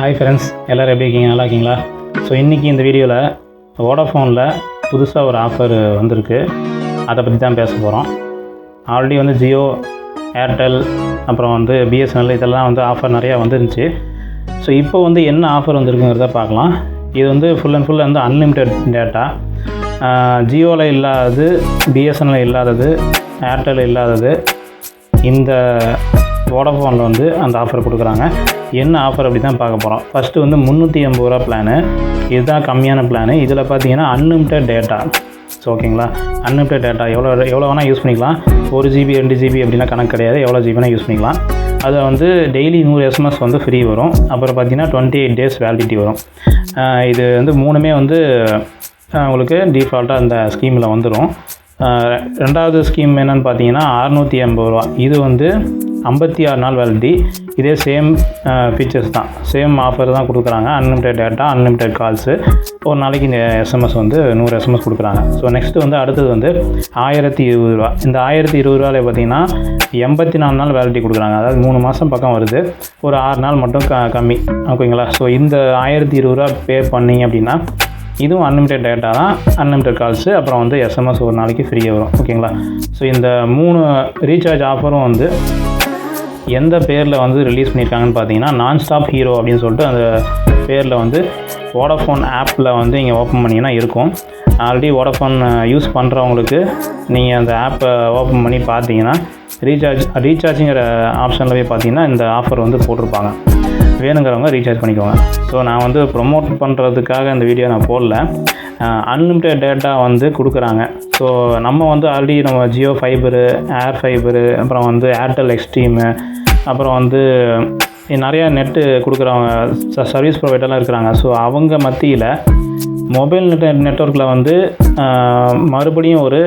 Hi friends எல்லோரும் எப்படி இருக்கீங்க? நல்லா இருக்கீங்களா? ஸோ இன்றைக்கி இந்த வீடியோவில் வோடாஃபோனில் புதுசாக ஒரு ஆஃபர் வந்திருக்கு. அதை பற்றி தான் பேச போகிறோம் ஆல்ரெடி வந்து ஜியோ ஏர்டெல் அப்புறம் வந்து பிஎஸ்என்எல் இதெல்லாம் வந்து ஆஃபர் நிறையா வந்துருந்துச்சு. ஸோ இப்போ வந்து என்ன ஆஃபர் வந்திருக்குங்கிறத பார்க்கலாம். இது வந்து ஃபுல் அண்ட் ஃபுல் வந்து அன்லிமிட்டெட் டேட்டா ஜியோவில் இல்லாதது பிஎஸ்என்எல் இல்லாதது ஏர்டெல் இல்லாதது இந்த வோடஃபோனில் வந்து அந்த ஆஃபர் கொடுக்குறாங்க. என்ன ஆஃபர் அப்படி தான் பார்க்க போகிறோம் ஃபஸ்ட்டு வந்து முந்நூற்றி எண்பது ரூபா பிளானு இதுதான் கம்மியான பிளானு இதில் பார்த்தீங்கன்னா அன்லிமிட்டட் டேட்டா ஸோ ஓகேங்களா அன்லிமிட்டட் டேட்டா எவ்வளோ எவ்வளோ வேணால் யூஸ் பண்ணிக்கலாம். ஒரு ஜிபி ரெண்டு ஜிபி அப்படின்னா கணக்கு கிடையாது. எவ்வளோ ஜிபினா யூஸ் பண்ணிக்கலாம். அதை வந்து டெய்லி நூறு எஸ்எம்எஸ் வந்து ஃப்ரீ வரும். அப்புறம் பார்த்தீங்கன்னா டுவெண்ட்டி எயிட் டேஸ் வேலிடிட்டி வரும் இது வந்து மூணுமே வந்து உங்களுக்கு டிஃபால்ட்டாக அந்த ஸ்கீமில் வந்துடும் ரெண்டாவது ஸ்கீம் என்னென்னு பார்த்தீங்கன்னா அறநூற்றி எண்பது ரூபா. இது வந்து ஐம்பத்தி ஆறு நாள் வேலிட்டி இதே சேம் ஃபீச்சர்ஸ் தான். சேம் ஆஃபர் தான் கொடுக்குறாங்க. அன்லிமிட்டட் டேட்டா அன்லிமிட்டட் கால்ஸு ஒரு நாளைக்கு இந்த எஸ்எம்எஸ் வந்து நூறு எஸ்எம்எஸ் கொடுக்குறாங்க. ஸோ நெக்ஸ்ட்டு வந்து அடுத்தது வந்து ஆயிரத்தி இருபது ரூபா. இந்த ஆயிரத்தி இருபது ரூபாயில் பார்த்தீங்கன்னா எண்பத்தி நாலு நாள் வேலிட்டி கொடுக்குறாங்க. அதாவது மூணு மாதம் பக்கம் வருது. ஒரு ஆறு நாள் மட்டும் க கம்மி. ஓகேங்களா? ஸோ இந்த ஆயிரத்தி இருபது ரூபா பே பண்ணீங்க அப்படின்னா இதுவும் அன்லிமிட்டட் டேட்டா தான். அன்லிமிட்டட் கால்ஸு அப்புறம் வந்து எஸ்எம்எஸ் ஒரு நாளைக்கு ஃப்ரீயாக வரும். ஓகேங்களா ஸோ இந்த மூணு ரீசார்ஜ் ஆஃபரும் வந்து எந்த பேரில் வந்து ரிலீஸ் பண்ணியிருக்காங்கன்னு பார்த்தீங்கன்னா நான் ஸ்டாப் ஹீரோ அப்படின்னு சொல்லிட்டு அந்த பேரில் வந்து வோடஃபோன் ஆப்பில் வந்து இங்கே ஓப்பன் பண்ணிங்கன்னா இருக்கும். ஆல்ரெடி வோடஃபோன் யூஸ் பண்ணுறவங்களுக்கு நீங்கள் அந்த ஆப்பை ஓப்பன் பண்ணி பார்த்தீங்கன்னா ரீசார்ஜ் ரீசார்ஜுங்கிற ஆப்ஷனில் போய் பார்த்தீங்கன்னா இந்த ஆஃபர் வந்து போட்டிருப்பாங்க. வேணுங்கிறவங்க ரீசார்ஜ் பண்ணிக்கோங்க. ஸோ நான் வந்து ப்ரொமோட் பண்ணுறதுக்காக இந்த வீடியோ நான் போடல. அன்லிமிட்டட் டேட்டா வந்து கொடுக்குறாங்க. ஸோ நம்ம வந்து ஆல்ரெடி நம்ம ஜியோ ஃபைபரு ஏர் ஃபைபரு அப்புறம் வந்து ஏர்டெல் எக்ஸ்ட்ரீமு அப்புறம் வந்து நிறையா நெட்டு கொடுக்குறவங்க ச சர்வீஸ் ப்ரொவைடர்லாம் இருக்கிறாங்க. ஸோ அவங்க மத்தியில் மொபைல் நெட் நெட்ஒர்க்கில் வந்து மறுபடியும் ஒரு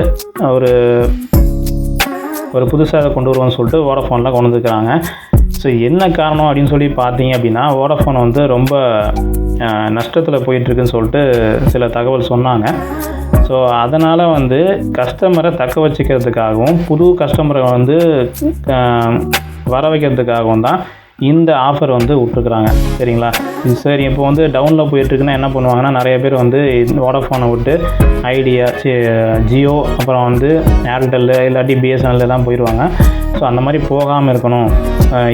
ஒரு ஒரு புதுசாக கொண்டு வருவோம்னு சொல்லிட்டு வோடஃபோனில் கொண்டு வந்துருக்கிறாங்க. ஸோ என்ன காரணம் அப்படின்னு சொல்லி பார்த்தீங்க அப்படின்னா வோடஃபோன் வந்து ரொம்ப நஷ்டத்தில் போயிட்டுருக்குன்னு சொல்லிட்டு சில தகவல் சொன்னாங்க. ஸோ அதனால் வந்து கஸ்டமரை தக்க வச்சுக்கிறதுக்காகவும் புது கஸ்டமரை வந்து வர வைக்கிறதுக்காகவும் தான் இந்த ஆஃபர் வந்து விட்ருக்குறாங்க சரிங்களா? சரி இப்போ வந்து டவுனில் போயிட்டுருக்குன்னா என்ன பண்ணுவாங்கன்னா நிறைய பேர் வந்து வோடஃபோனை விட்டு ஐடியா ஜியோ அப்புறம் வந்து ஏர்டெல் இல்லாட்டி பிஎஸ்என்எல் தான் போயிடுவாங்க ஸோ அந்த மாதிரி போகாமல் இருக்கணும்.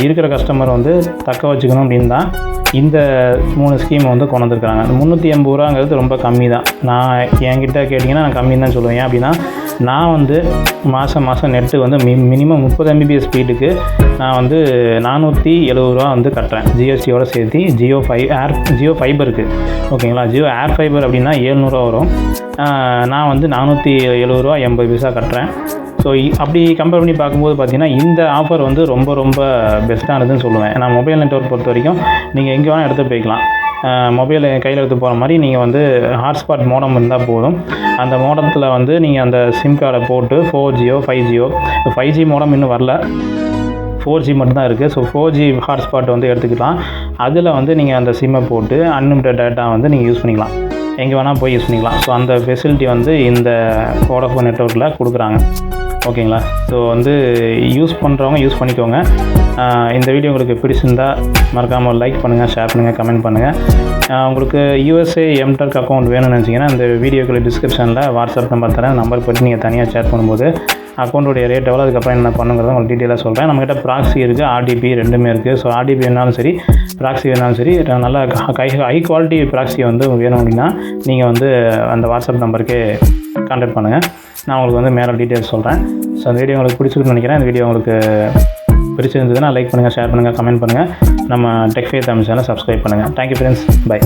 இருக்கிற கஸ்டமர் வந்து தக்க வச்சுக்கணும் அப்படின்னு தான் இந்த மூணு ஸ்கீமை வந்து கொண்டு வந்திருக்காங்க. முந்நூற்றி எண்பது ரூபாங்கிறது ரொம்ப கம்மி தான் நான் என்கிட்ட கேட்டிங்கன்னா நான் கம்மி தான் சொல்லுவேன். ஏன் அப்படின்னா நான் வந்து மாதம் மாதம் நெட்டு வந்து மி மினிமம் முப்பது எம்பிபிஎஸ் ஸ்பீடுக்கு நான் வந்து நானூற்றி எழுபது ரூபா வந்து கட்டுறேன். ஜிஎஸ்டியோட சேர்த்து ஜியோ ஃபை ஏர் ஜியோ ஃபைபருக்கு ஓகேங்களா ஜியோ ஏர் ஃபைபர் அப்படின்னா ஏழ்நூறுவா வரும். நான் வந்து நானூற்றி எழுபது ரூபா எண்பது பைசா கட்டுறேன். ஸோ அப்படி கம்பேர் பண்ணி பார்க்கும்போது பார்த்தீங்கன்னா இந்த ஆஃபர் வந்து ரொம்ப ரொம்ப பெஸ்ட்டானதுன்னு சொல்லுவேன். ஏன்னா மொபைல் நெட்ஒர்க் பொறுத்த வரைக்கும் நீங்கள் எங்கே வேணால் எடுத்து போய்க்கலாம். மொபைல் கையில் எடுத்து போகிற மாதிரி நீங்கள் வந்து ஹாட்ஸ்பாட் மோடம் இருந்தால் போதும். அந்த மோடத்தில் வந்து நீங்கள் அந்த சிம் கார்டை போட்டு four Jio five Jio five G modem இன்னும் வரல. ஃபோர் ஜி மட்டும்தான் இருக்குது ஸோ ஃபோர் ஜி ஹாட்ஸ்பாட் வந்து எடுத்துக்கலாம். அதில் வந்து நீங்கள் அந்த சிம்மை போட்டு அன்லிமிட்டட் டேட்டா வந்து நீங்கள் யூஸ் பண்ணிக்கலாம். எங்கே வேணால் போய் யூஸ் பண்ணிக்கலாம். ஸோ அந்த ஃபெசிலிட்டி வந்து இந்த வோடஃபோன் நெட்ஒர்க்கில் கொடுக்குறாங்க. ஓகேங்களா? ஸோ வந்து யூஸ் பண்ணுறவங்க யூஸ் பண்ணிக்கோங்க. இந்த வீடியோ உங்களுக்கு பிடிச்சிருந்தா மறக்காமல் லைக் பண்ணுங்கள் ஷேர் பண்ணுங்கள் கமெண்ட் பண்ணுங்கள் உங்களுக்கு யூஎஸ்ஏ எம்டர்க் அக்கௌண்ட் வேணும்னு நினச்சிங்கன்னா இந்த வீடியோக்குள்ள டிஸ்கிரிப்ஷனில் வாட்ஸ்அப் நம்பர் தரேன். நம்பர் போட்டு நீங்கள் தனியாக சேட் பண்ணும்போது அக்கௌண்ட்டுடைய ரேட் எவ்வளோ அதுக்கப்புறம் என்ன பண்ணுங்கிறத உங்களுக்கு டீட்டெயிலாக சொல்கிறேன் நம்மகிட்ட ப்ராக்ஸி இருக்குது ஆர்டிபி ரெண்டுமே இருக்குது ஸோ ஆர்டிபி வேணாலும் சரி ப்ராக்ஸி வேணாலும் சரி நல்ல ஹை ஹை குவாலிட்டி ப்ராக்ஸி வந்து வேணும் அப்படின்னா நீங்கள் வந்து அந்த வாட்ஸ்அப் நம்பருக்கு கான்டாக்ட் பண்ணுங்கள் நான் உங்களுக்கு வந்து மேலே டீட்டெயில்ஸ் சொல்கிறேன் ஸோ அந்த வீடியோ உங்களுக்கு பிடிச்சிருக்குன்னு நினைக்கிறேன். இந்த வீடியோ உங்களுக்கு பிடிச்சிருந்ததுன்னா லைக் பண்ணுங்கள் ஷேர் பண்ணுங்கள் கமெண்ட் பண்ணுங்கள் நம்ம டெக்ஃபே தமிழ் சேனல் சப்ஸ்கிரைப் பண்ணுங்கள் தேங்க்யூ ஃப்ரெண்ட்ஸ் பை